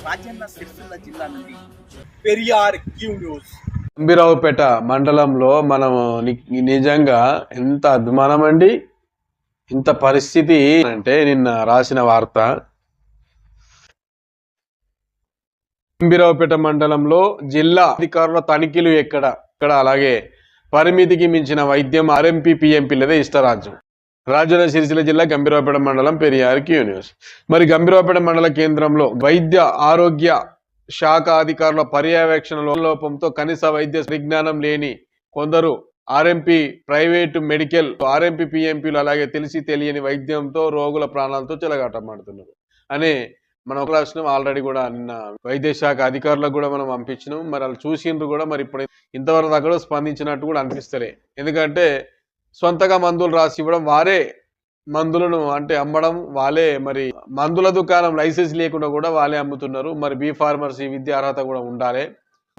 రాజన్న సిరిసిల్ల జిల్లా నుండి Periyar Q news. అంబిరావుపేట మండలంలో మనం ని- నిజంగా ఎంత అభిమానం అండి? ఇంత పరిస్థితి అంటే నిన్న రాసిన వార్త. అంబిరావుపేట మండలంలో జిల్లా అధికారుల తనిఖీలు ఎక్కడ? ఇక్కడ అలాగే పరిమితికి మించిన వైద్యం ఆర్ఎంపీ పిఎంపీలదే ఇష్టరాజ్యం. రాజన్న సిరిసిల్ల జిల్లా గంభీరావుపేట మండలం పెరియార్ క్యూ న్యూస్ మరి గంభీరావుపేట మండల కేంద్రంలో వైద్య ఆరోగ్య శాఖ అధికారుల పర్యవేక్షణ లోపంతో కనీస వైద్య విజ్ఞానం లేని కొందరు ఆర్ఎంపీ ప్రైవేటు మెడికల్ ఆర్ఎంపీ పిఎంపీలు అలాగే తెలిసి తెలియని వైద్యంతో రోగుల ప్రాణాలతో చెలగాటమాడుతున్నారు అనే మనం ఒక రాసినాం ఆల్రెడీ కూడా నిన్న వైద్య శాఖ అధికారులకు కూడా మనం పంపించినాం. మరి వాళ్ళు చూసిండ్రు కూడా మరి ఇప్పుడు ఇంతవరకు దాకా స్పందించినట్టు కూడా అనిపిస్తలే. ఎందుకంటే సొంతగా మందులు రాసి ఇవ్వడం వారే మందులను అంటే అమ్మడం వాళ్ళే మరి మందుల దుకాణం లైసెన్స్ లేకుండా కూడా వాళ్ళే అమ్ముతున్నారు. మరి బీ ఫార్మర్సీ విద్య అర్హత కూడా ఉండాలి.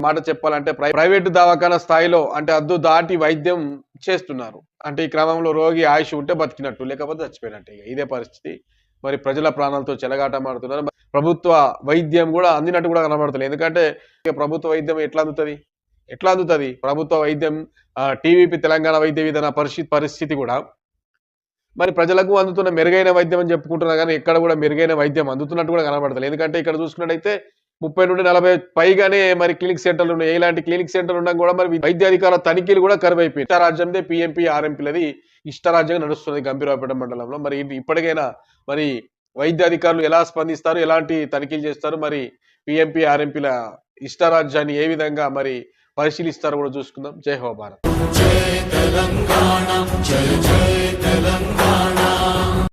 మాట చెప్పాలంటే ప్రై- ప్రైవేటు దవాఖాన స్థాయిలో అంటే అద్దు దాటి వైద్యం చేస్తున్నారు. అంటే ఈ క్రమంలో రోగి ఆయుష్ ఉంటే బతికినట్టు లేకపోతే చచ్చిపోయినట్టు ఇక. ఇదే పరిస్థితి. మరి ప్రజల ప్రాణాలతో చెలగాటమాడుతున్నారు ప్రభుత్వ వైద్యం కూడా అందినట్టు కూడా కనబడుతుంది ఎందుకంటే ఇక ప్రభుత్వ వైద్యం ఎట్లా అందుతుంది? ఎట్లా అందుతుంది? ప్రభుత్వ వైద్యం టీవీపీ తెలంగాణ వైద్య విధాన పరిస్థితి పరిస్థితి కూడా. మరి ప్రజలకు అందుతున్న మెరుగైన వైద్యం అని చెప్పుకుంటున్నా కానీ ఎక్కడ కూడా మెరుగైన వైద్యం అందుతున్నట్టు కూడా కనబడతలేదు. ఎందుకంటే ఇక్కడ చూసుకున్నట్టయితే ముప్పై నుండి నలభై పైగానే మరి క్లినిక్ సెంటర్లు ఉన్నాయి. ఇలాంటి క్లినిక్ సెంటర్లు ఉండడం కూడా మరి వైద్యాధికారుల తనిఖీలు కూడా కరువైపోయింది ఇష్టరాజ్యందే పీఎంపీ ఆర్ఎంపీలది ఇష్టరాజ్యంగా నడుస్తుంది గంభీరావుపేట మండలంలో. మరి ఇప్పటికైనా మరి వైద్యాధికారులు ఎలా స్పందిస్తారు? ఎలాంటి తనిఖీలు చేస్తారు? మరి పీఎంపీ ఆర్ఎంపీల ఇష్టరాజ్యాన్ని ఏ విధంగా మరి పరిశీలిస్తారో కూడా చూసుకుందాం. జై హో భారత్.